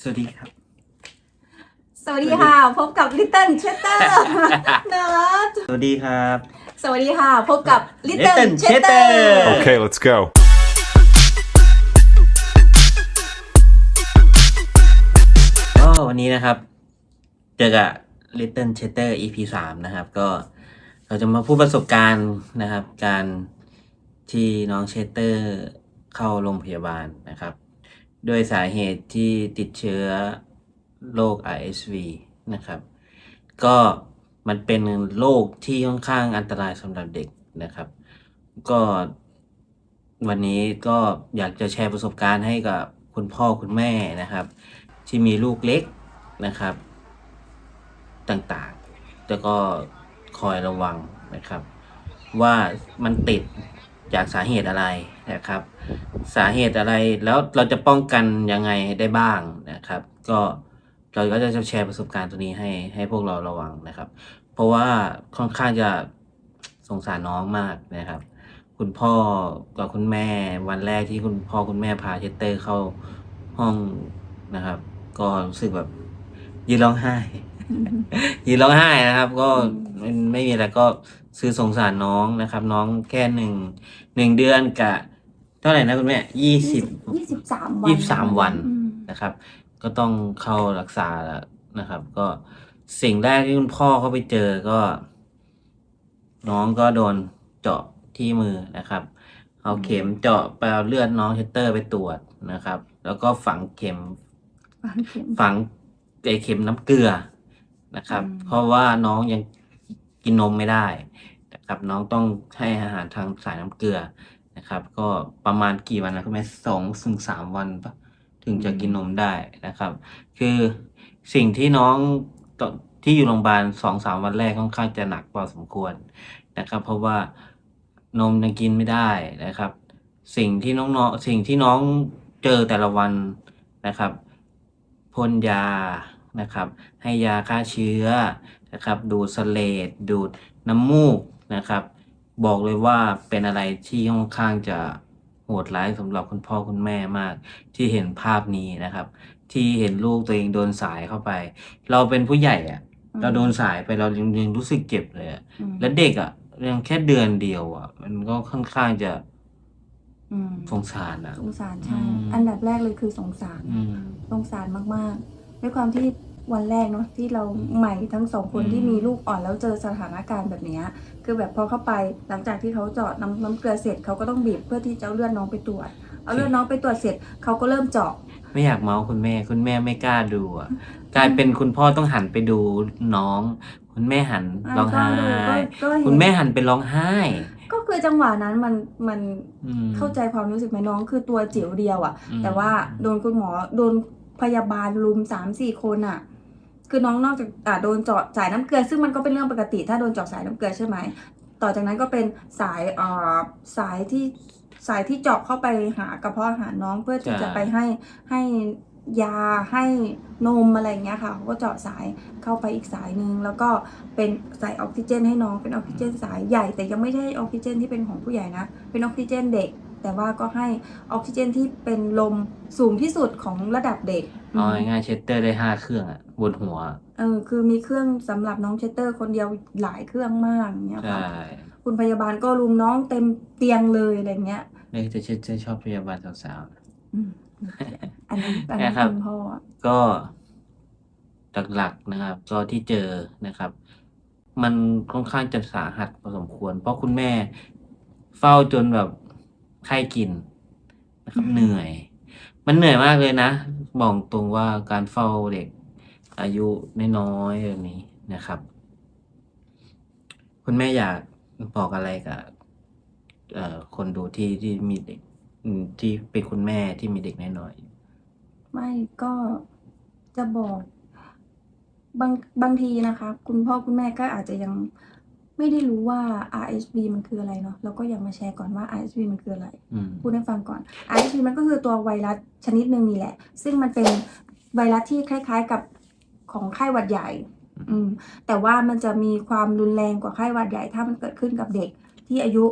สวัสดีครับ สวัสดีค่ะ พบกับ Little Chatter นะสวัสดีครับ สวัสดีค่ะ พบกับ Little Little Chatter Chatter Okay, let's go. ก็วันนี้นะครับ เจอกับ Little Chatter EP สามนะครับ ก็เราจะมาพูดประสบการณ์นะครับ การที่น้องเชเตอร์ เข้าโรงพยาบาลนะครับด้วยสาเหตุที่ติดเชื้อโรค RSV นะครับ ก็มันเป็นโรคที่ค่อนข้างอันตรายสำหรับเด็กนะครับ ก็วันนี้ก็อยากจะแชร์ประสบการณ์ให้กับคุณพ่อคุณแม่นะครับ ที่มีลูกเล็กนะครับ ต่างๆ แล้วก็คอยระวังนะครับ ว่ามันติด จากสาเหตุอะไรนะครับ สาเหตุอะไรแล้วเราจะป้องกันยังไงได้บ้างนะครับ ก็เราก็จะแชร์ประสบการณ์ตัวนี้ให้ให้พวกเราระวังนะครับ เพราะว่าค่อนข้างจะสงสารน้องมากนะครับ คุณพ่อกับคุณแม่วันแรกที่คุณพ่อคุณแม่พาเชสเตอร์เข้าห้องนะครับ ก็รู้สึกแบบยืนร้องไห้ยืนร้องไห้นะครับ ก็ไม่ไม่มีอะไรก็ ซื้อสงสารน้องนะครับ น้องแค่หนึ่งหนึ่งเดือนกับเท่าไหร่นะคุณแม่ยี่สิบ23วันยี่สิบสามวันอืมนะครับ ก็ต้องเข้ารักษาแล้วนะครับ ก็สิ่งแรกที่คุณพ่อเขาไปเจอก็ น้องก็โดนเจาะที่มือนะครับ เอาเข็มเจาะไปเอาเลือดน้องเชสเตอร์ไปตรวจนะครับ แล้วก็ฝังเข็ม ฝังเข็มฝังไอเข็มน้ำเกลือนะครับอืมเพราะว่าน้องยัง กินนมไม่ได้นะครับน้องต้องให้อาหารทางสายน้ำเกลือนะครับ ก็ประมาณกี่วันนะคุณแม่สองถึงสามวันปะถึงจะกินนมได้นะครับ คือสิ่งที่น้องที่อยู่โรงพยาบาลสองสามวันแรกค่อนข้างจะหนักพอสมควรนะครับ เพราะว่านมยังกินไม่ได้นะครับ สิ่งที่น้องๆสิ่งที่น้องเจอแต่ละวันนะครับพ่นยา นะครับ ให้ยาฆ่าเชื้อนะครับ ดูดสเลดดูดน้ำมูกนะครับ บอกเลยว่าเป็นอะไรที่ค่อนข้างจะโหดร้ายสำหรับคุณพ่อคุณแม่มาก ที่เห็นภาพนี้นะครับ ที่เห็นลูกตัวเองโดนสายเข้าไป เราเป็นผู้ใหญ่อะเราโดนสายไปเรายังยังรู้สึกเจ็บเลยอะอืมและเด็กอะยังแค่เดือนเดียวอะมันก็ค่อนข้างจะอืมสงสารอะสงสารใช่อืมอันดับแรกเลยคือสงสารอืมสงสารมากๆ ด้วยความที่วันแรกเนาะที่เราใหม่ทั้งสองคนอืมที่มีลูกอ่อนแล้วเจอสถานการณ์แบบเนี้ยคือแบบพอเข้าไปหลังจากที่เขาเจาะน้ำน้ำเกลือเสร็จเขาก็ต้องบีบเพื่อที่จะเอาเลือดน้องไปตรวจ เอาเลือดน้องไปตรวจเสร็จเขาก็เริ่มเจาะ ไม่อยากเมาส์คุณแม่คุณแม่ไม่กล้าดูอะกลายเป็นคุณพ่อต้องหันไปดูน้อง คุณแม่หันร้องไห้ก็ดูก็ก็เห็นคุณแม่หันไปร้องไห้ก็คือจังหวะนั้นมันมันอืมเข้าใจความรู้สึกไหมน้องคือตัวจิ๋วเดียวอะ่ะอืมแต่ว่าโดนคุณหมอโดน พยาบาลรุมสามสี่คนอะ่ะคือน้องนอกจากโดนเจาะสายน้ำเกลือ ซึ่งมันก็เป็นเรื่องปกติ ถ้าโดนเจาะสายน้ำเกลือใช่ไหมต่อจากนั้นก็เป็นสายอ่าสายที่สายที่เจาะเข้าไปหากระเพาะอาหารน้องเพื่อที่จะไปให้ให้ยาให้นมอะไรอย่างเงี้ยค่ะเขาก็เจาะสายเข้าไปอีกสายหนึ่งแล้วก็เป็นสายออกซิเจนให้น้องเป็นออกซิเจนสายใหญ่แต่ยังไม่ใช่ออกซิเจนที่เป็นของผู้ใหญ่นะ เป็นออกซิเจนเด็ก แต่ว่าก็ให้ออกซิเจนที่เป็นลมสูงที่สุดของระดับเด็กเอาง่ายๆเชสเตอร์ได้ห้าเครื่องอะบนหัว เออคือมีเครื่องสำหรับน้องเชสเตอร์คนเดียวหลายเครื่องมากเนี่ยใช่ค่ะคุณพยาบาลก็รุมน้องเต็มเตียงเลยอะไรเงี้ยเนี่ยจะเชสเตอร์ชอบพยาบาลสาวอืมอันนั้นอันนั้นนะครับ คุณพ่ออะๆก็หลักๆนะครับ ก็ที่เจอนะครับ มันค่อนข้างจะสาหัสพอสมควร เพราะคุณแม่เฝ้าจนแบบ ไข้กินนะครับเหนื่อย มันเหนื่อยมากเลยนะบอกตรงว่าการเฝ้าเด็ก อายุน้อยๆแบบนี้นะครับ คุณแม่อยากบอกอะไรกับเอ่อคนดูที่ที่มีเด็กอืมที่เป็นคุณแม่ที่มีเด็กน้อยไม่ก็จะบอกบางบางทีนะคะ คุณพ่อคุณแม่ก็อาจจะยัง ไม่ได้รู้ว่า RSV มันคืออะไรเนาะเราก็อยากมาแชร์ก่อนว่า RSV มันคืออะไรๆอืมพูดให้ฟังก่อน RSV มันก็คือตัวไวรัสชนิดหนึ่งนี่แหละ ซึ่งมันเป็นไวรัสที่คล้าย ๆกับของไข้หวัดใหญ่ อืมแต่ว่ามันจะมีความรุนแรงกว่าไข้หวัดใหญ่ ถ้ามันเกิดขึ้นกับเด็กที่อายุ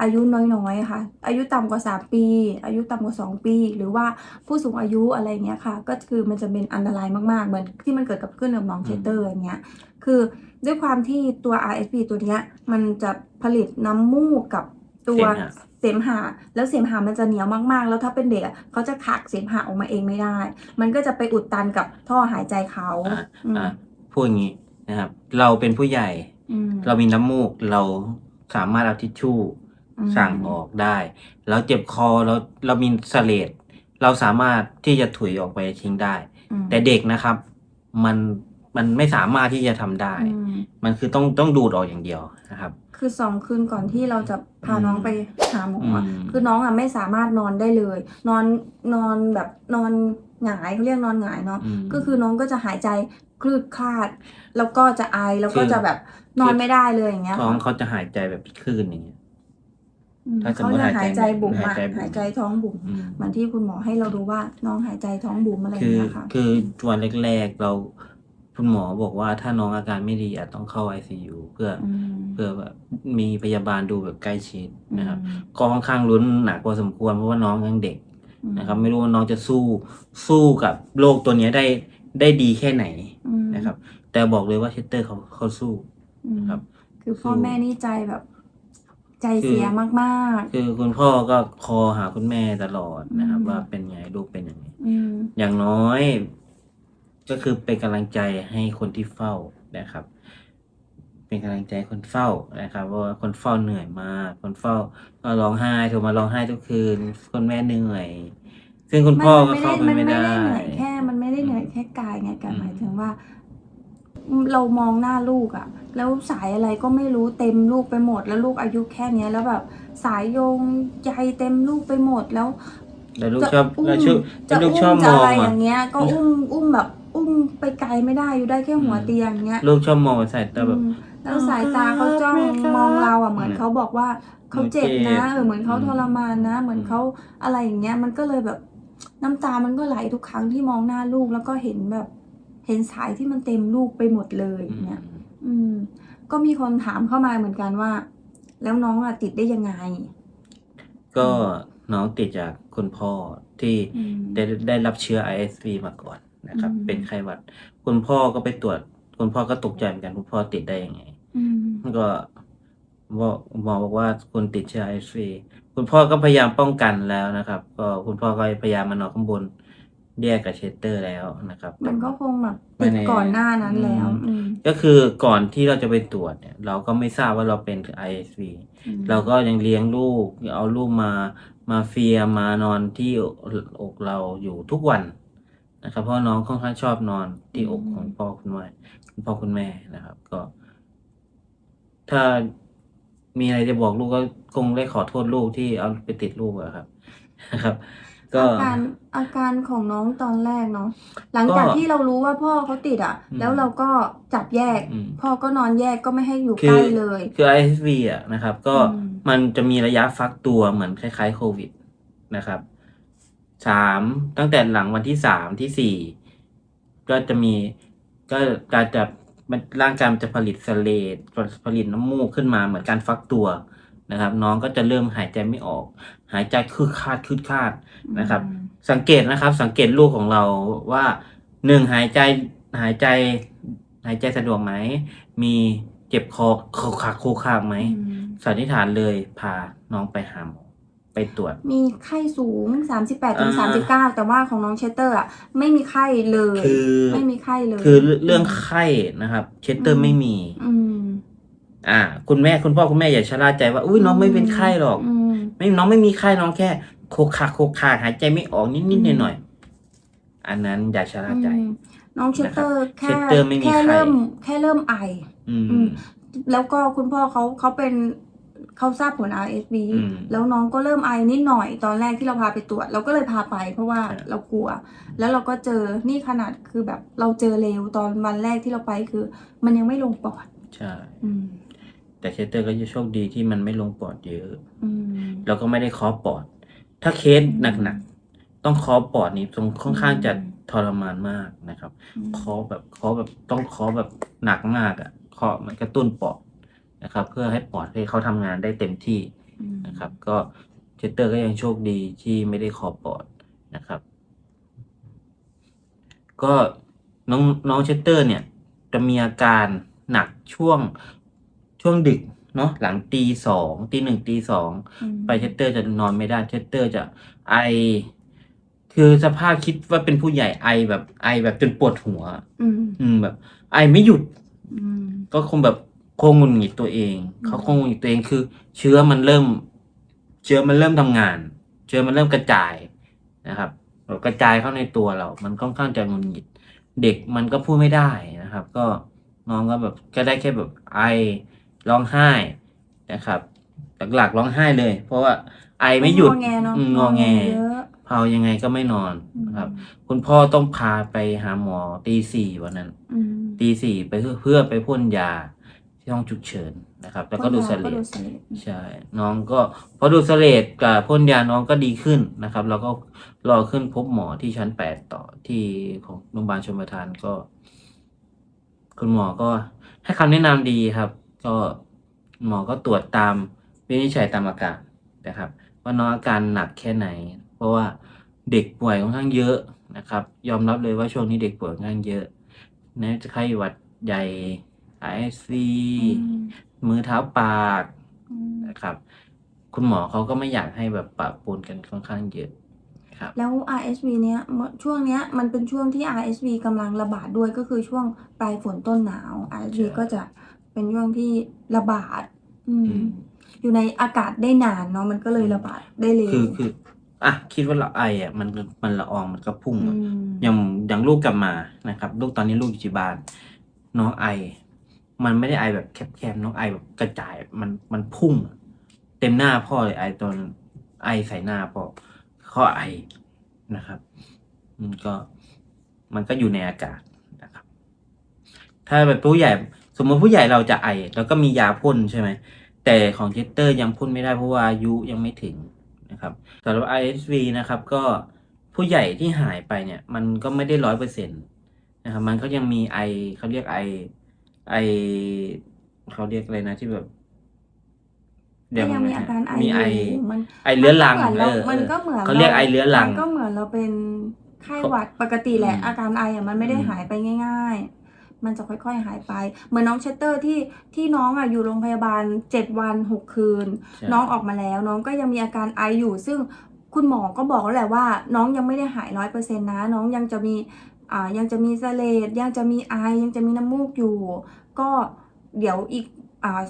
อายุน้อยๆค่ะ อายุต่ำกว่า 3 ปี อายุต่ำกว่า 2 ปี หรือว่าผู้สูงอายุอะไรเงี้ยค่ะ ก็คือมันจะเป็นอันตรายมากๆ เหมือนที่มันเกิดกับขึ้นกับน้องเชเตอร์อย่างเงี้ย คือด้วยความที่ตัว RSV ตัวเนี้ยมันจะผลิตน้ำมูกกับตัวเสมหะเสมหะแล้วเสมหะมันจะเหนียวมากๆ แล้วถ้าเป็นเด็กอะเขาจะขักเสมหะออกมาเองไม่ได้ มันก็จะไปอุดตันกับท่อหายใจเขาอะอืมอะพูดอย่างนี้นะครับ เราเป็นผู้ใหญ่อืมเรามีน้ำมูกเราสามารถเอาทิชชู่อืม สั่งออกได้แล้วเจ็บคอเราเรามีสเลดเราสามารถที่จะถุยออกไปทิ้งได้อืมแต่เด็กนะครับ มันมันไม่สามารถที่จะทำได้อืมมันคือต้องต้องดูดออกอย่างเดียวนะครับ คือสองคืนก่อนที่เราจะพาอืมน้องไปหาหมออะอืมคือน้องอะไม่สามารถนอนได้เลย นอนนอนแบบนอนหงายเขาเรียกนอนหงายเนาะอืมก็คือน้องก็จะหายใจคลืดคลาด แล้วก็จะไอแล้วก็คือจะแบบนอนไม่ได้เลยอย่างเงี้ยท้องค่ะเขาจะหายใจแบบคลื่นอย่างเงี้ยอืม ถ้าสมเขามุติจะหาหายยใจใจบุ๋มอะหายใจบุ๋มหายใจท้องบุ๋มอืมเหมือนที่คุณหมอให้เราดูว่าน้องหายใจท้องบุ๋มอะไรอคืย่างอเงี้ยค่ะ คือวันแรกๆเราคุณหมอบอกว่าถ้าน้องอาการไม่ดีอาจต้องเข้า ICU เพื่ออมเพื่อแบบมีพยาบาลดูแบบใกล้ชิดนะครับอืมก็ค่อนข้างลุ้นหนักพอสมควรเพราะว่าน้องยังเด็กอืมนะครับ ไม่รู้ว่าน้องจะสู้สู้กับโรคตัวเนี้ยได้ได้ดีแค่ไหนอืมนะครับ แต่บอกเลยว่าเชสเตอร์เขาเขาสู้อืมครับ คือพ่อสู้แม่นี่ใจแบบ ใจเสียมากคือคุณพ่อก็คอหาคุณแม่ตลอดนะครับอืมว่าเป็นไงลูกเป็นยังไงๆอืมอย่างน้อย ก็คือเป็นกำลังใจให้คนที่เฝ้านะครับ เป็นกำลังใจให้คนเฝ้านะครับเพราะว่าคนเฝ้าเหนื่อยมากคนเฝ้าก็ร้องไห้โทรมาร้องไห้ทุกคืนคนแม่เหนื่อย ซึ่งคุณพ่อก็เข้าไปมันไม่ไม่ได้ได้ เหนื่อยแค่ มันไม่ได้เหนื่อยแค่กายไงกันอืมหมายถึงว่า เรามองหน้าลูกอะแล้วสายอะไรก็ไม่รู้เต็มลูกไปหมด แล้วลูกอายุแค่เนี้ยแล้วแบบสายโยงใยเต็มลูกไปหมดแล้วแล้วลูกจะชอบอุ้มแล้วชอบจะแล้วลูกอุ้ชอบมมจะองอะไรออะย่างเงี้ย ก็อุ้มอุ้มแบบ อุ้มไปไกลไม่ได้อยู่ได้แค่หัวเตียงอย่างเงี้ยลูกชอบมองไปใส่ตาแบบอืมแล้วสายตาเขาจ้องแม่ครับมองเราอะเหมือนเขาบอกว่าเขาเจ็บหนูเจ็นะบเออเหมือนเขาอืมทรมานนะ เหมือนเขาอะไรอย่างเงี้ย มันก็เลยแบบน้ำตามันก็ไหลทุกครั้งที่มองหน้าลูกแล้วก็เห็นแบบ เห็นสายที่มันเต็มลูกไปหมดเลยอย่างเนี่ย อืม ก็มีคนถามเข้ามาเหมือนกันว่า แล้วน้องอะติดได้ยังไง ก็น้องติดจากคุณพ่อที่อืมได้ได้รับเชื้อ ISV มาก่อนนะครับอืมเป็นไข้หวัด คุณพ่อก็ไปตรวจ คุณพ่อก็ตกใจเหมือนกันคุณพ่อติดได้ยังไงอืมก็บอกหมอบอกว่าคุณติดเชื้อ ISV คุณพ่อก็พยายามป้องกันแล้วนะครับ ก็คุณพ่อก็พยายามมานอนข้างบน แยกกับเชสเตอร์แล้วนะครับ มันก็คงแบบไม่ติดแน่ก่อนหน้านั้นแล้วอืมอืมก็คือก่อนที่เราจะไปตรวจเนี่ย เราก็ไม่ทราบว่าเราเป็น ISV อืมเราก็ยังเลี้ยงลูกเอาลูกมามาเฟียมานอนที่อกเราอยู่ทุกวันนะครับเพราะน้องค่อนข้างชอบนอนที่อกของพ่อคุณแม่คุณพ่อคุณแม่นะครับ ก็ ถ้ามีอะไรจะบอกลูกก็คงได้ขอโทษลูกที่เอาไปติดลูกอะครับนะครับ ก็อาการอาการของน้องตอนแรกเนาะหลังจากก็ที่เรารู้ว่าพ่อเขาติดอะอืมแล้วเราก็จับแยกอืมพ่อก็นอนแยกก็ไม่ให้อยู่คือใกล้เลย คือ ISV อะนะครับ ก็อืมมันจะมีระยะฟักตัวเหมือนคล้ายๆโควิดนะครับสามตั้งแต่หลังวันที่สามที่สี่ก็จะมีก็การจะมันร่างกายมันจะผลิตสเลดผลิตน้ำมูกขึ้นมาเหมือนการฟักตัว นะครับ น้องก็จะเริ่มหายใจไม่ออก หายใจคืดคาดคืดคาดนะครับอืมสังเกตนะครับ สังเกตลูกของเราว่าหนึ่งหายใจหายใจ หายใจสะดวกไหม มีเจ็บคอโคขากโคขากไหมอืมสันนิษฐานเลยพาน้องไปหาหมอไปตรวจ มีไข้สูง 38ถึงอ่า39 แต่ว่าของน้องเชสเตอร์อะไม่มีไข้เลย คือไม่มีไข้เลย คือเรื่องไข้นะครับ เชสเตออืร์มไม่มี อืม อ่า คุณแม่คุณพ่อคุณแม่อย่าชะล่าใจว่าอุ้ยน้องไม่เป็นไข้หรอกอืมไม่น้องไม่มีไข้น้องแค่โคขากโคขากหายใจไม่ออกนิดนิดหน่อยหน่อยๆอันนั้นอย่าชะล่าใจอืมน้องเชสเตอร์แค่เชสเตอร์ไม่มีแค่ไข้เริ่ม แค่เริ่มไออืมอืมแล้วก็คุณพ่อเขาเขาเป็นเขาทราบผล RSV อืมแล้วน้องก็เริ่มไอนิดหน่อยตอนแรกที่เราพาไปตรวจ เราก็เลยพาไปเพราะว่าใช่เรากลัว แล้วเราก็เจอนี่ขนาดคือแบบเราเจอเร็วตอนวันแรกที่เราไปคือ มันยังไม่ลงปอดใช่อืม แต่เชสเตอร์ก็จะโชคดีที่มันไม่ลงปอดเยอะอืมแล้วก็ไม่ได้เคอปอด ถ้าเคสหนักๆต้องเคอปอดนี่ตรงค่อนข้างจะทรมานมากนะครับเคอแบบเคอแบบต้องเคอแบบหนักมากอะ่ะเคาะมันกระตุ้นปอดนะครับ เพื่อให้ปอดให้เขาทำงานได้เต็มที่อืมนะครับ ก็เชสเตอร์ก็ยังโชคดีที่ไม่ได้คอปอดนะครับ ก็น้องน้องเชสเตอร์เนี่ยจะมีอาการหนักช่วง ช่วงดึกเนาะหลังตีสองตีหนึ่งตีสองอืมไปเชสเตอร์จะนอนไม่ได้เชสเตอร์จะไอ คือสภาพคิดว่าเป็นผู้ใหญ่ไอแบบไอแบบจนปวดหัว อืมอืมแบบ ไอไม่หยุดอืมก็คงแบบคงหงุดหงิดตัวเองอืมเขาคงหงุดหงิดตัวเองคือ เชื้อมันเริ่ม เชื้อมันเริ่มทำงาน เชื้อมันเริ่มกระจายนะครับกระจายเข้าในตัวเรา มันค่อนข้างจะหงุดหงิด เด็กมันก็พูดไม่ได้นะครับ ก็น้องก็แบบก็ได้แค่แบบไอ ร้องไห้นะครับ หลักๆร้องไห้เลย เพราะว่าไอไม่หยุดงอแงเนาะอืมงอแงเยอะ เผายังไงก็ไม่นอนนะครับ คุณพ่อต้องพาไปหาหมอตีสี่วันนั้น อืมตีสี่ไปเพื่อเพื่อไปพ่นยาที่ห้องฉุกเฉินนะครับ แล้วก็ดูดเสลก็ดดูสเลดใช่ น้องก็พอดูดเสลดกับพ่นยาน้องก็ดีขึ้นนะครับ แล้วก็รอขึ้นพบหมอที่ชั้นแปดต่อที่ของโรงพยาบาลชมประทานก็ คุณหมอก็ให้คำแนะนำดีครับ ก็หมอก็ตรวจตามวินิจฉัยตามอาการนะครับ ว่าน้องอาการหนักแค่ไหน เพราะว่าเด็กป่วยค่อนข้างเยอะนะครับ ยอมรับเลยว่าช่วงนี้เด็กป่วยค่อนข้างเยอะนะจะไข้หวัดใหญ่ ISV อืมมือเท้าปากอืมนะครับ คุณหมอเขาก็ไม่อยากให้แบบปะปนกันค่อนข้างเยอะครับแล้ว RSV เนี้ยเมื่อช่วงเนี้ยมันเป็นช่วงที่ RSV กำลังระบาดด้วยก็คือช่วงปลายฝนต้นหนาว RSV ใช่ก็จะ เป็นช่วงที่ระบาดอืมอืม อยู่ในอากาศได้นานเนาะมันก็เลยระบาดได้เร็วคือคืออะคิดว่าเราไออะมันมันละอองมันก็พุ่งอือะมอย่างอย่างลูกกลับมานะครับ ลูกตอนนี้ลูกอยู่ที่บ้านน้องไอ มันไม่ได้ไอแบบแคบๆน้องไอแบบกระจายมันมันพุ่งอะเต็มหน้าพ่อเลยไอตอนไอใส่หน้าพ่อเขาไอนะครับ มันก็มันก็อยู่ในอากาศนะครับ ถ้าแบบผู้ใหญ่ส มมติผู้ใหญ่เราจะไอแล้วก็มียาพ่นใช่ไหมแต่ของเจสเตอร์ยังพ่นไม่ได้เพราะว่าอายุยังไม่ถึงนะครับสำหรับ ISV นะครับก็ผู้ใหญ่ที่หายไปเนี่ยมันก็ไม่ได้ร้อยเปอร์เซ็นต์นะครับมันก็ยังมีไอเขาเรียกไอไอเขาเรียกอะไรนะที่แบบก็ยังมีอาการไอมีไออยู่มันไอเรื้อรังมันก็เอเหมือนอเรามันก็เหมือนเขาเรียกไอเรื้อรังมันก็เหมือนเราเป็นไข้หวัดปกติแหละอืมอาการไออะมันไม่ได้อืมหายไปง่าย ๆ มันจะค่อยๆหายไป เหมือนน้องเชสเตอร์ที่ที่น้องอะอยู่โรงพยาบาลเจ็ดวันหกคืน ใช่ น้องออกมาแล้ว น้องก็ยังมีอาการไออยู่ ซึ่งคุณหมอก็บอกแล้วแหละว่า น้องยังไม่ได้หายร้อยเปอร์เซ็นต์นะ น้องยังจะมีอ่ายังจะมีเสเลดยังจะมีไอยังจะมีน้ำมูกอยู่ ก็เดี๋ยวอีกอ่า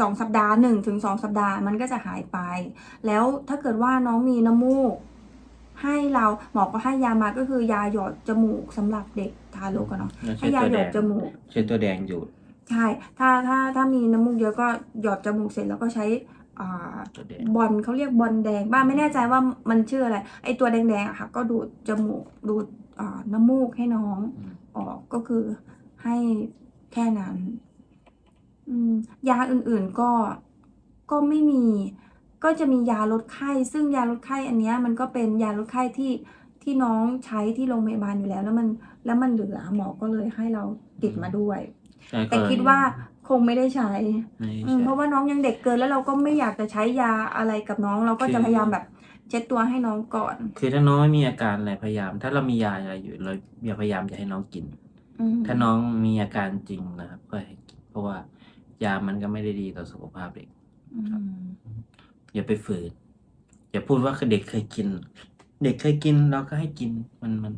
สองสัปดาห์หนึ่งถึงสองสัปดาห์มันก็จะหายไป แล้วถ้าเกิดว่าน้องมีน้ำมูก ให้เราหมอก็ให้ยามาก็คือยาหยอดจมูกสำหรับเด็กทารกอะเนาะแล้วให้เช็ดยาตัวหยแดอดงจมูกเช็ดตัวแดงอยู่ใช่ถ้าถ้าถ้ามีน้ำมูกเยอะก็หยอดจมูกเสร็จแล้วก็ใช้อ่าตัวแดงบอลเขาเรียกบอลแดงบ้านไม่แน่ใจว่ามันชื่ออะไร ไอตัวแดงๆอะค่ะ ก็ดูดจมูกดูดอ่าน้ำมูกให้น้องอืมออกก็คือให้แค่นั้นอืมยาอื่นๆก็ก็ไม่มี ก็จะมียาลดไข้ ซึ่งยาลดไข้อันเนี้ยมันก็เป็นยาลดไข้ที่ที่น้องใช้ที่โรงพยาบาลอยู่แล้ว แล้วมันแล้วมันเหลือหมอก็เลยให้เราติดมาด้วย ใช่แต่ก็คิดว่าคงไม่ได้ใช้ไม่อืมใช่เพราะว่าน้องยังเด็กเกินแล้วเราก็ไม่อยากจะใช้ยาอะไรกับน้อง เราก็จะคือ พยายามแบบเช็ดตัวให้น้องก่อน คือถ้าน้องไม่มีอาการอะไรพยายาม ถ้าเรามียาอะไรอยู่เราอย่าพยายามจะให้น้องกิน อืมถ้าน้องมีอาการจริงนะครับก็ให้กินเพราะว่ายามันก็ไม่ได้ดีต่อสุขภาพเด็ก อืม อย่าไปฝืนอย่าพูดว่าเด็กเคยกิน เด็กเคยกินเราก็ให้กินมันมัน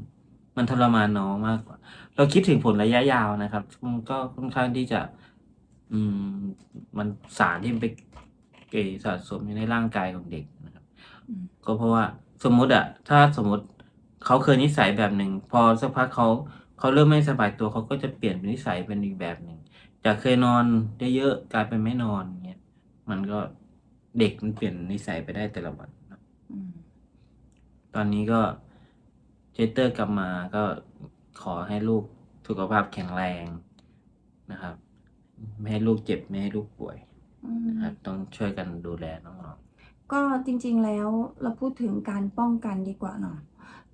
มันทรมานน้องมากกว่า เราคิดถึงผลระยะยาวนะครับมันก็ค่อนข้างที่จะ อืม มันสารที่มันไปเกยสะสมอยู่ในร่างกายของเด็กนะครับอืมก็เพราะว่าสมมุติอะถ้าสมมติเขาเคยนิสัยแบบหนึ่งพอสักพักเขาเขาเริ่มไม่สบายตัวเขาก็จะเปลี่ยนเป็นนิสัยเป็นอีกแบบหนึ่งจากเคยนอนเยอะๆกลายเป็นไม่นอนเงี้ยมันก็ เด็กมันเปลี่ยนนิสัยไปได้แต่ละวันนะอืมตอนนี้ก็เจเตอร์กลับมาก็ขอให้ลูกสุขภาพแข็งแรงนะครับ ไม่ให้ลูกเจ็บ ไม่ให้ลูกป่วยอืมนะครับต้องช่วยกันดูแลน้องก็จริงๆแล้วเราพูดถึงการป้องกันดีกว่าเนาะ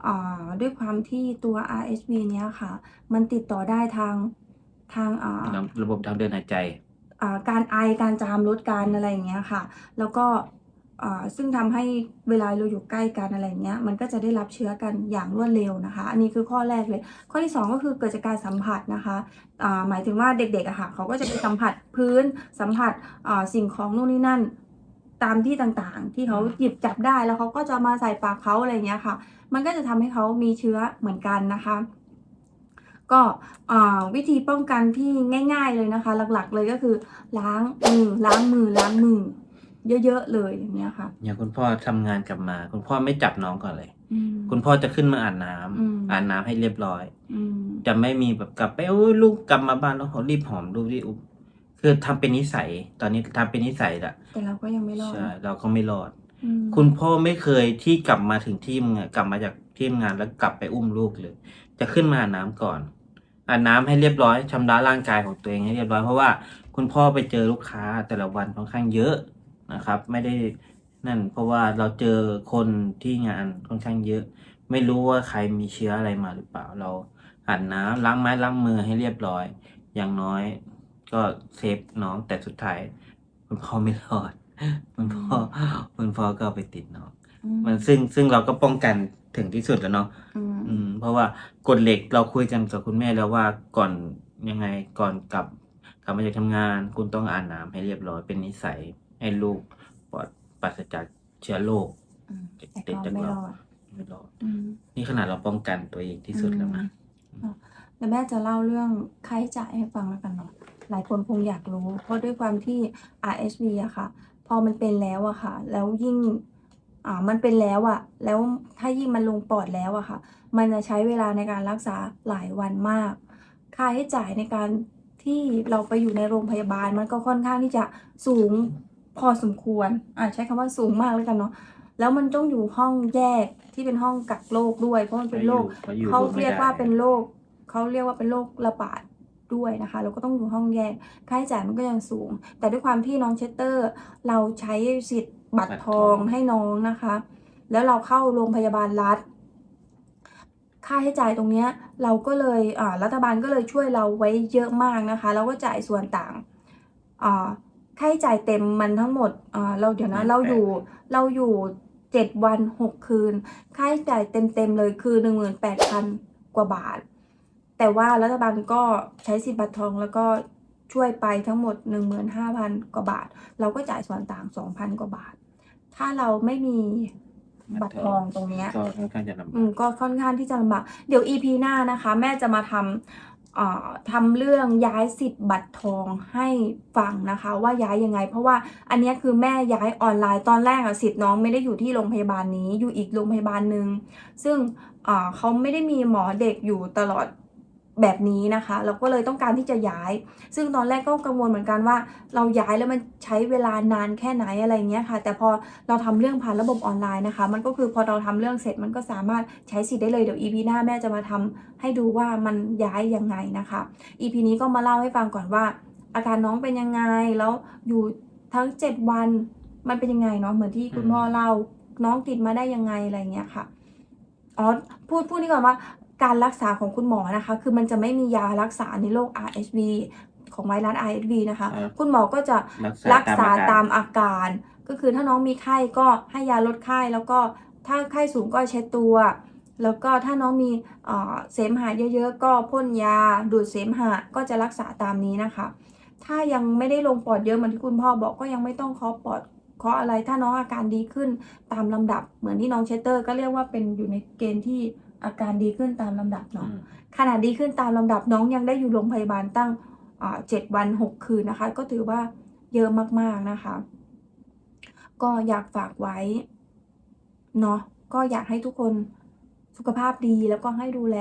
อ่าด้วยความที่ตัว RSV เนี้ยค่ะ มันติดต่อได้ทางทางอ่าๆระบบทางเดินหายใจอ่า การไอการจามลดการอะไรอย่างเงี้ยค่ะ แล้วก็ซึ่งทำให้เวลาเราอยู่ใกล้กันอะไรเงี้ยมันก็จะได้รับเชื้อกันอย่างรวดเร็วนะคะ อันนี้คือข้อแรกเลย ข้อที่ 2 ก็คือเกิดจากการสัมผัสนะคะหมายถึงว่าเด็กๆอะค่ะเขาก็จะไปสัมผัสพื้นสัมผัสสิ่งของนู่นนี่นั่น ตามที่ต่างๆ ที่เขาหยิบจับได้แล้วเขาก็จะมาใส่ปากเขาอะไรเงี้ยค่ะ มันก็จะทำให้เขามีเชื้อเหมือนกันนะคะ ก็อ่าวิธีป้องกันที่ง่าย ๆเลยนะคะ หลักๆเลยก็คือล้างมือล้างมือล้างมือเยอะๆเลยอย่างเงี้ยค่ะ อย่างคุณพ่อทำงานกลับมา คุณพ่อไม่จับน้องก่อนเลย อืม คุณพ่อจะขึ้นมาอาบน้ำอืม อาบน้ำให้เรียบร้อย อืมจะไม่มีแบบกลับไปโอ้ยลูกกลับมาบ้านแล้วเขารีบหอมลูกรีบอุ้มคือทำเป็นนิสัย ตอนนี้ทำเป็นนิสัยละแต่เราก็ยังไม่รอดใช่เราก็ไม่รอด อืมคุณพ่อไม่เคยที่กลับมาถึงที่ทำงานกลับมาจากที่ทำงานแล้วกลับไปอุ้มลูกเลย จะขึ้นมาอาบน้ำก่อน อาบน้ำให้เรียบร้อยชำระร่างกายของตัวเองให้เรียบร้อยเพราะว่าคุณพ่อไปเจอลูกค้าแต่ละวันค่อนข้างเยอะนะครับ ไม่ได้นั่นเพราะว่าเราเจอคนที่งานค่อนข้างเยอะ ไม่รู้ว่าใครมีเชื้ออะไรมาหรือเปล่าเราอาบน้ำล้างไม้ล้างมือให้เรียบร้อย อย่างน้อยก็เซฟน้องแต่สุดท้าย คุณพ่อไม่รอด คุณพ่อคุณพ่อก็เอาไปติดน้องอื มมันซึ่งซึ่งเราก็ป้องกันถึงที่สุดแล้วเนาะอืมอืมเพราะว่ากฎเหล็กเราคุยกันกับคุณแม่แล้วว่าก่อนยังไงก่อนกลับกลับมาจากทำงานคุณต้องอาบน้ำให้เรียบร้อยเป็นนิสัยให้ลูกปลอดปราศจากเชื้อโรคอืมติดแต่ติดก็จากไม่เรารอดไม่รอดอืมนี่ขนาดเราป้องกันตัวเองที่สุดแล้วนะอืมแล้วแม่จะเล่าเรื่องค่าใช้จ่ายให้ฟังแล้วกันเนาะหลายคนคงอยากรู้ เพราะด้วยความที่ RSV อะค่ะ พอมันเป็นแล้วอะค่ะ แล้วยิ่ง อ่ามันเป็นแล้วอะแล้วถ้ายิ่งมันลงปอดแล้วอะค่ะ มันจะใช้เวลาในการรักษาหลายวันมาก ค่าใช้จ่ายในการที่เราไปอยู่ในโรงพยาบาล มันก็ค่อนข้างที่จะสูงพอสมควรอ่าใช้คำว่าสูงมากแล้วกันเนาะแล้วมันต้องอยู่ห้องแยกที่เป็นห้องกักโรคด้วย เพราะมันเป็นโรคอยู่เขารวมไม่เรียกได้ว่าเป็นโรคเขาเรียกว่าเป็นโรคระบาดด้วยนะคะเราก็ต้องอยู่ห้องแยกค่าใช้จ่ายมันก็ยังสูง แต่ด้วยความที่น้องเชสเตอร์ เราใช้สิทธิ์ บัตรทองให้น้องนะคะ แล้วเราเข้าโรงพยาบาลรัฐ ค่าใช้จ่ายตรงเนี้ยเราก็เลยอ่ารัฐบาลก็เลยช่วยเราไว้เยอะมากนะคะแล้วก็จ่ายส่วนต่างอ่าค่าใช้จ่ายเต็มมันทั้งหมดอ่าเราเดี๋ยวนะเราอยู่เราอยู่เจ็ดวันหกคืน ค่าใช้จ่ายเต็มๆเลยคือหนึ่งหมื่นแปดพันกว่าบาท แต่ว่ารัฐบาลก็ใช้สิทธิ์บัตรทองแล้วก็ช่วยไปทั้งหมดหนึ่งหมื่นห้าพันกว่าบาท เราก็จ่ายส่วนต่างสองพันกว่าบาท ถ้าเราไม่มีบัตรทองตรงเนี้ยก็ค่อนข้างจะลำบาอืมกก็ค่อนข้างที่จะลำบากเดี๋ยว EP หน้านะคะ แม่จะมาทำเอ่อทำเรื่องย้ายสิทธิ์บัตรทองให้ฟังนะคะ ว่าย้ายยังไง เพราะว่าอันเนี้ยคือแม่ย้ายออนไลน์ตอนแรกอะสิทธิ์น้องไม่ได้อยู่ที่โรงพยาบาลนี้อยู่อีกโรงพยาบาลหนึ่งซึ่งเอ่อเขาไม่ได้มีหมอเด็กอยู่ตลอด แบบนี้นะคะ เราก็เลยต้องการที่จะย้าย ซึ่งตอนแรกก็กังวลเหมือนกันว่า เราย้ายแล้วมันใช้เวลานานแค่ไหนอะไรเงี้ยค่ะ แต่พอเราทำเรื่องผ่านระบบออนไลน์นะคะ มันก็คือพอเราทำเรื่องเสร็จมันก็สามารถใช้สิทธิ์ได้เลยเดี๋ยว EP หน้าแม่จะมาทำให้ดูว่ามันย้ายยังไงนะคะ EP นี้ก็มาเล่าให้ฟังก่อนว่า อาการน้องเป็นยังไงแล้วอยู่ทั้ง 7 วันมันเป็นยังไงเนาะเหมือนที่คุณพ่อเล่าน้องติดมาได้ยังไงอะไรเงี้ยค่ะอ๋อพูดพูดนี่ก่อนว่า การรักษาของคุณหมอนะคะ คือมันจะไม่มียารักษาในโรค RSV ของไวรัส RSV นะคะครับคุณหมอก็จะรักษารักษาตาตามมอาการอาการ ก็คือถ้าน้องมีไข้ก็ให้ยาลดไข้ แล้วก็ถ้าไข้สูงก็เช็ดตัว แล้วก็ถ้าน้องมีเอ่อเสมหะเยอะๆ ก็พ่นยาดูดเสมหะก็จะรักษาตามนี้นะคะ ถ้ายังไม่ได้ลงปอดเยอะเหมือนที่คุณพ่อบอกก็ยังไม่ต้องเคาะปอดเคาะอะไร ถ้าน้องอาการดีขึ้นตามลำดับเหมือนที่น้องเชสเตอร์ ก็เรียกว่าเป็นอยู่ในเกณฑ์ที่ อาการดีขึ้นตามลำดับอืเนาะมขนาดดีขึ้นตามลำดับน้องยังได้อยู่โรงพยาบาลตั้งเจ็ดวันหกคืนนะคะ ก็ถือว่าเยอะมากๆนะคะ ก็อยากฝากไว้เนาะก็อยากให้ทุกคนสุขภาพดีแล้วก็ให้ดูแล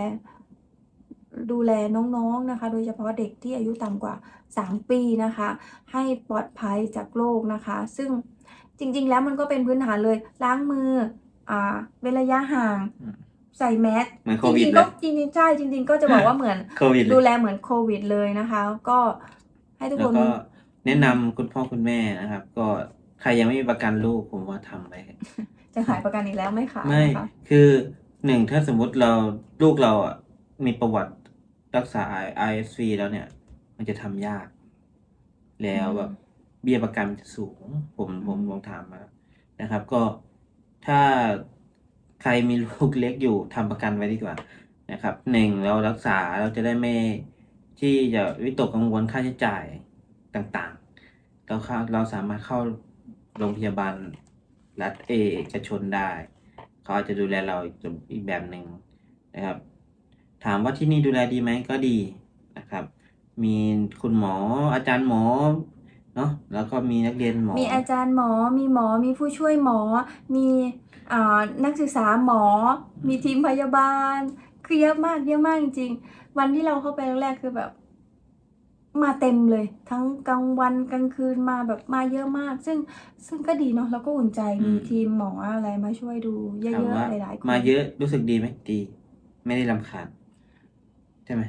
ดูแลน้องๆนะคะ โดยเฉพาะเด็กที่อายุต่ำกว่า 3 ปีนะคะ ให้ปลอดภัยจากโรคนะคะ ซึ่งจริงๆแล้วมันก็เป็นพื้นฐานเลยล้างมืออ่าเว้นระยะห่างอืม ใส่แมสเหมือนโคจวิดริงๆเลก็ยจริงๆใช่จริง ๆ ก็จะบอกว่าเหมือนโควิดเลดูยแลเหมือนโควิดเลยนะคะ ก็ให้ทุกแล้ควนก็แนะนำคุณพ่อคุณแม่นะครับ ก็ใครยังไม่มีประกันลูกผมว่าทำไปจะขายประกันอีกแล้วไม่ขายไม่นะคะคือหนึ่งถ้าสมมุติเราลูกเราอะมีประวัติรักษา ISV แล้วเนี่ย มันจะทำยาก แล้วแบบเบี้ยประกันมันจะสูง ผมผมลองถามมานะครับ ก็ถ้า ใครมีลูกเล็กอยู่ทำประกันไว้ดีกว่านะครับหนึ่งเรารักษาเราจะได้ไม่ที่จะวิตกกังวลค่าใช้จ่ายต่างๆ เราเข้าเราสามารถเข้าโรงพยาบาลรัฐเอกชนได้ เขาอาจจะดูแลเราอีกแบบหนึ่งนะครับ ถามว่าที่นี่ดูแลดีไหมก็ดีนะครับ มีคุณหมออาจารย์หมอเนาะแล้วก็มีนักเรียนหมอ มีอาจารย์หมอ มีหมอ มีผู้ช่วยหมอ มี นักศึกษาหมอมีทีมพยาบาล คือเยอะมากเยอะมากจริงๆ วันที่เราเข้าไปแรกๆคือแบบ มาเต็มเลย ทั้งกลางวันกลางคืนมาแบบมาเยอะมาก ซึ่งซึ่งก็ดีเนาะแล้วก็อุ่นใจมีทีมหมออะไรมาช่วยดูเยถามอะว่าๆหลายๆคนมาเยอะรู้สึกดีไหมดี ไม่ได้รำคาญใช่ไหม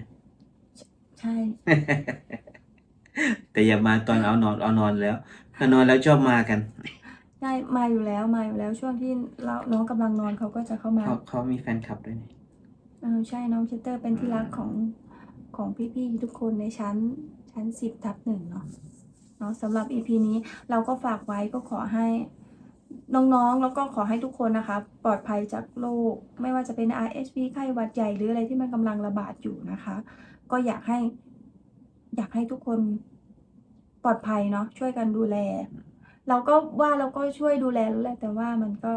ใช่ แต่อย่ามาตอนเอานอนเอานอนแล้วถ้านอนแล้วชอบมากัน ใช่มาอยู่แล้วมาอยู่แล้วช่วงที่เราน้องกำลังนอนเขาก็จะเข้ามาเขาเขามีแฟนคลับด้วยนี่เออใช่น้องเชสเตอร์เป็นที่รักของของพี่ๆทุกคนในชั้นชั้นสิบทับหนึ่งเนาะเนาะสำหรับ EP นี้เราก็ฝากไว้ก็ขอให้น้องๆ แล้วก็ขอให้ทุกคนนะคะ ปลอดภัยจากโรคไม่ว่าจะเป็น RSV ไข้หวัดใหญ่หรืออะไรที่มันกำลังระบาดอยู่นะคะ ก็อยากให้ อยากให้ทุกคนปลอดภัยเนาะช่วยกันดูแล เราก็ว่าเราก็ช่วยดูแลแล้วแหละแต่ว่ามันก็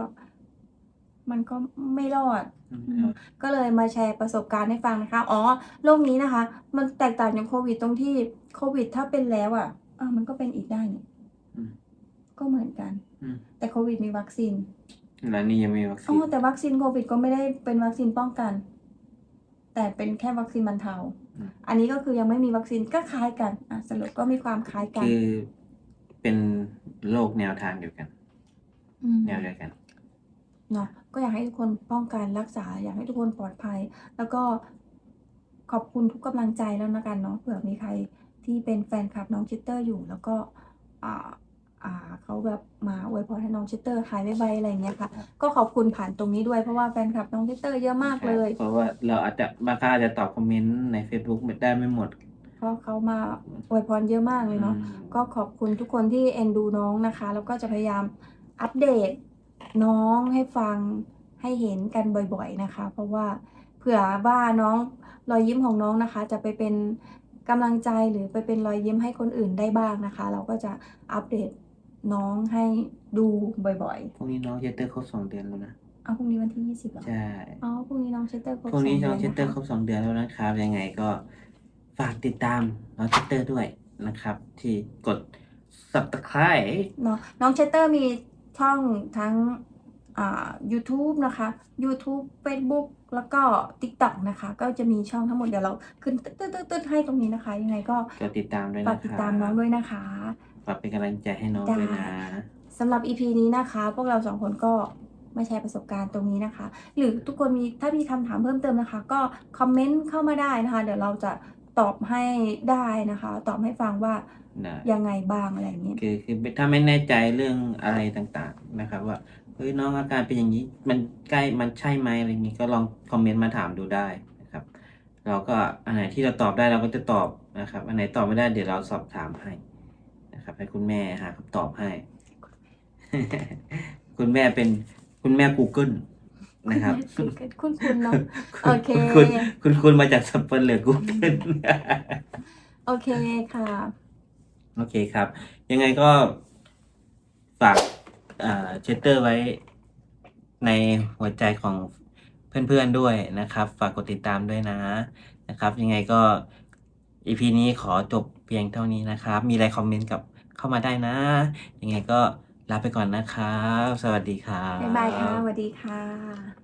มันก็ไม่รอดอืมอืมก็เลยมาแชร์ประสบการณ์ให้ฟังนะคะ อ๋อโรคนี้นะคะ มันแตกต่างจากโควิดตรงที่โควิดถ้าเป็นแล้วอะอะมันก็เป็นอีกได้นี่อืมก็เหมือนกันอืมแต่โควิดมีวัคซีนแล้วนี่ยังไม่มีวัคซีอ๋อนแต่วัคซีนโควิดก็ไม่ได้เป็นวัคซีนป้องกัน แต่เป็นแค่วัคซีนบรรเทาอืมอันนี้ก็คือยังไม่มีวัคซีนก็คล้ายกันอะสรุปก็มีความคล้ายกันคือ เป็นโรคแนวทางเดียวกันมแนวเดียวกัน เนาะก็อยากให้ทุกคนป้องกันรักษา อยากให้ทุกคนปลอดภัย แล้วก็ขอบคุณทุกกำลังใจแล้วนะกันเนาะเผื่อมีใครที่เป็นแฟนคลับน้องชิตเตอร์อยู่ แล้วก็อ่าอ่าเขาแบบมาอวยพรให้น้องชิตเตอร์หายไวๆอะไรอย่างเงี้ยค่ะก็ขอบคุณผ่านตรงนี้ด้วยเพราะว่าแฟนคลับน้องชิตเตอร์เยอะมากเลยเพราะว่าเราอาจจะบางครั้งอาจจะตอบคอมเมนต์ใน Facebook ไม่ได้ไม่หมดเพ ราะเขามาอวยพรเยอะมากเลยเนาะอืมก็ขอบคุณทุกคนที่เอ็นดูน้องนะคะ แล้วก็จะพยายามอัปเดตน้องให้ฟังให้เห็นกันบ่อยๆนะคะ เพราะว่าเผื่อว่าน้องรอยยิ้มของน้องนะคะ จะไปเป็นกำลังใจหรือไปเป็นรอยยิ้มให้คนอื่นได้บ้างนะคะ เราก็จะอัปเดตน้องให้ดูบ่อยพรุ่งนี้น้องเชสเตอร์ครบสองเดือนแล้วนะ ๆ เอาพรุ่งนี้วันที่ 20เหรอ ใช่ อ๋อพรุ่งนี้น้องเชสเตอร์ครบพรุ่งนี้สน้องดืเชสเตอร์นะครคะบสองเดือนแล้วนะครับ ยังไงก็ ฝากติดตามน้องเชสเตอร์ด้วยนะครับ ที่กด subscribe เนาะน้องเชสเตอร์มีช่องทั้งอ่า YouTube นะคะ YouTube Facebook แล้วก็ TikTok นะคะ ก็จะมีช่องทั้งหมดเดี๋ยวเราขึ้นตึ๊ดๆๆให้ตรงนี้นะคะ ยังไงก็ก็ติดตามด้วยฝานะกติดครับตามน้องด้วยนะคะ ฝากเป็นกำลังใจให้น้องจ้าด้วยนะ สำหรับ EP นี้นะคะ พวกเราสองคนก็มาแชร์ประสบการณ์ตรงนี้นะคะ หรือทุกคนมีถ้ามีคำถามเพิ่มเติมนะคะ ก็คอมเมนต์เข้ามาได้นะคะ เดี๋ยวเราจะ ตอบให้ได้นะคะ ตอบให้ฟังว่านะยังไงบ้างอะไรอย่างเงี้ยคือคือถ้าไม่แน่ใจเรื่องอะไรต่างๆนะครับ ว่าเฮ้ยน้องอาการเป็นอย่างนี้มันใกล้มันใช่ไหมอะไรอย่างนี้ก็ลองคอมเมนต์มาถามดูได้นะครับ เราก็อันไหนที่เราตอบได้เราก็จะตอบนะครับ อันไหนตอบไม่ได้เดี๋ยวเราสอบถามให้นะครับ ให้คุณแม่หาคำตอบให้ คุณแม่เป็นคุณแม่ Google นะครับคุณคุณคุณเนาะโอเคคุณคุณคุณมาจากสัปเหร่อ Google โอเคค่ะ โอเคครับ ยังไงก็ฝากเชตเตอร์ไว้ในหัวใจของเพื่อนๆด้วยนะครับ ฝากกดติดตามด้วยนะนะครับ ยังไงก็ EP นี้ขอจบเพียงเท่านี้นะครับ มีอะไรคอมเมนต์กับเข้ามาได้นะ ยังไงก็ ลาไปก่อนนะครับ สวัสดีครับ บ๊ายบายค่ะสวัสดีค่ะ